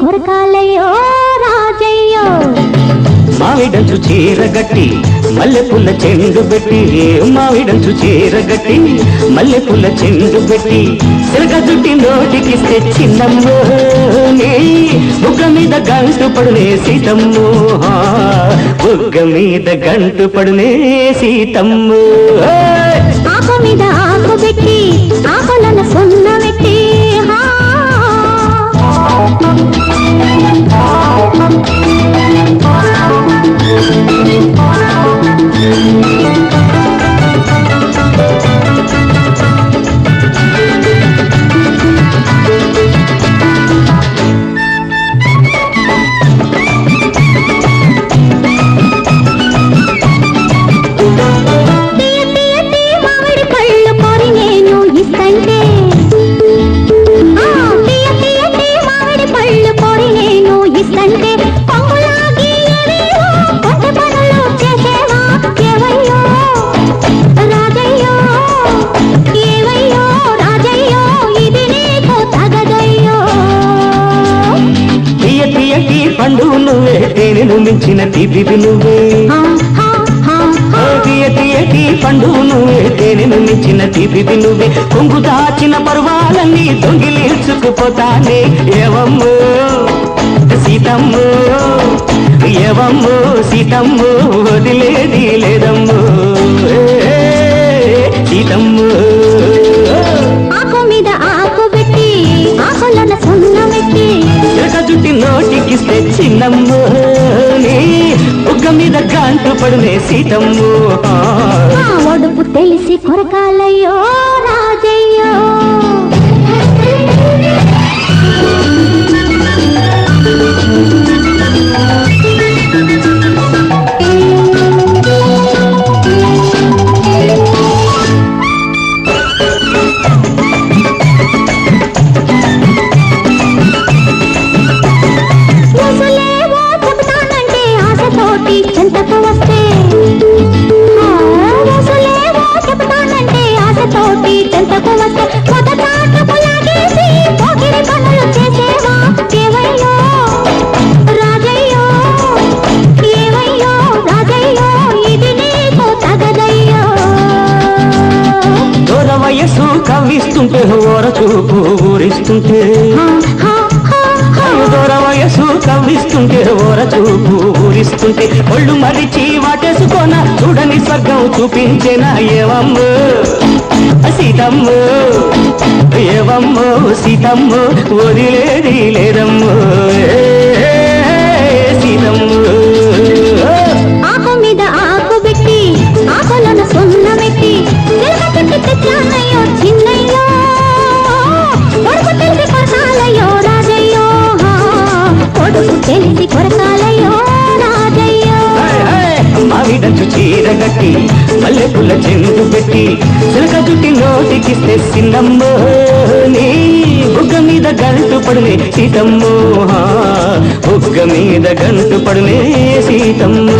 కొరకాలయ్యో రాజయ్యో. మావిడంచు చీరగట్టి మల్లెపూల చెండు పెట్టి మావిడంచు చీరగట్టి మల్లెపుల్ల చెండు పెట్టి తిరగ జుట్టి నోటికిస్తే చిన్నమ్మో బుగ్గ మీద గంటు పడునే సీతమ్మో. బుగ్గ మీద గంటు పడునే సీతమ్మో. మించిన హా. తీయ తీయటి పండు నువ్వే తేనెను మించిన తీపివి నువ్వే కొంగు దాచిన పర్వాలన్నీ దొంగిలించుకుపోతానే ఏవమ్మో సీతమ్మో ఏవమ్మో సీతమ్మో వదిలేది లేదమ్మో. సీతమ్మో. ఆకు బుగ్గ మీద పడునే సీతమ్మో ఆ. ఒడుపు తెలిసి కొరకాలయ్యో రాజయ్యో వయసు కవ్విస్తుంటే ఓర చూపు ఊరిస్తుంటే. హా. దూర వయసు కవ్విస్తుంటే ఓర చూపు ఊరిస్తుంటే ఒళ్ళు మరిచి వాటేసుకోన చూడని స్వర్గం చూపించిన ఏవమ్మో. సీతమ్మో ఏవమ్మో సీతమ్మో వదిలేది లేదమ్మో. సీతమ్మో. ఆకు మీద ఆకు పెట్టి ఆకులను సున్న పెట్టి చిలక తెచ్చానయ్యో తెలిసి కొరకాలయ్యో రాజయ్యో హాయ్ హాయ్ మావిడంచు చీరగట్టి మల్లెపూల చెండు పెట్టి చిలక జుట్టి నోటికిస్తే సిన్నమ్మో నీ బుగ్గ మీద గంటు పడునే సీతమ్మో. బుగ్గ మీద గంటు పడునే సీతమ్మో.